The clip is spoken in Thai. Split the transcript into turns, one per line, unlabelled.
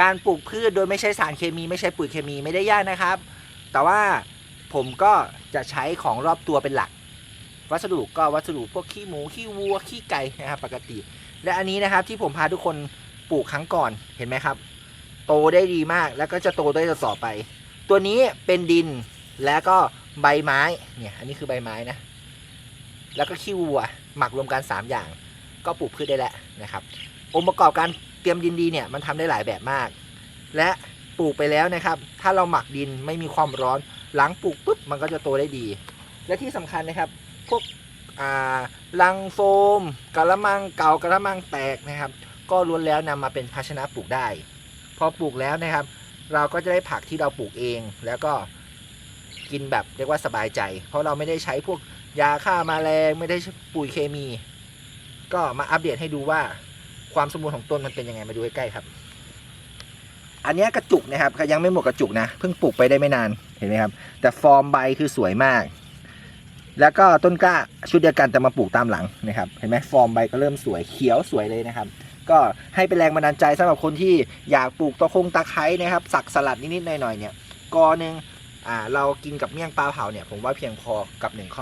การปลูกพืชโดยไม่ใช้สารเคมีไม่ใช้ปุ๋ยเคมีไม่ได้ยากนะครับ แต่ว่าผมก็จะใช้ของรอบตัวเป็นหลัก วัสดุก็วัสดุพวกขี้หมูขี้วัวขี้ไก่นะครับปกติ และอันนี้นะครับที่ผมพาทุกคนปลูกครั้งก่อนเห็นไหมครับ โตได้ดีมากแล้วก็จะโตได้ต่อไป ตัวนี้เป็นดินแล้วก็ใบไม้เนี่ยอันนี้คือใบไม้นะ แล้วก็ขี้วัวหมักรวมกัน 3 อย่าง ก็ปลูกพืชได้แล้วนะครับองค์ประกอบการ เตรียมดินดีเนี่ยมันทำได้หลายแบบมาก และปลูกไปแล้วนะครับ ถ้าเราหมักดินไม่มีความร้อน หลังปลูกปุ๊บมันก็จะโตได้ดี และที่สำคัญนะครับ พวกอ่าลังโฟมกระมังเก่ากระมังแตกนะครับ ก็ล้วนแล้วนำมาเป็นภาชนะปลูกได้ พอปลูกแล้วนะครับ เราก็จะได้ผักที่เราปลูกเอง แล้วก็กินแบบเรียกว่าสบายใจ เพราะเราไม่ได้ใช้พวกยาฆ่ามาแมลงไม่ได้ปุ๋ยเคมี ก็มาอัปเดตให้ดูว่า ความสมบูรณ์ของต้นมันเป็นยังไงมาดูใกล้ๆครับ อันนี้กระจุกนะครับยังไม่หมดกระจุกนะ เพิ่งปลูกไปได้ไม่นานเห็นไหมครับ แต่ฟอร์มใบคือสวยมาก แล้วก็ต้นกล้าชุดเดียวกันแต่มาปลูกตามหลังนะครับ เห็นไหมฟอร์มใบก็เริ่มสวยเขียวสวยเลยนะครับ ก็ให้เป็นแรงบันดาลใจสำหรับคนที่อยากปลูกตะคงตะไคร้นะครับสักสลัดนิดๆหน่อยๆเนี่ยกอหนึ่งอ่าเรากินกับเมี่ยงปลาเผาเนี่ยผมว่าเพียงพอกับหนึ่งข้อ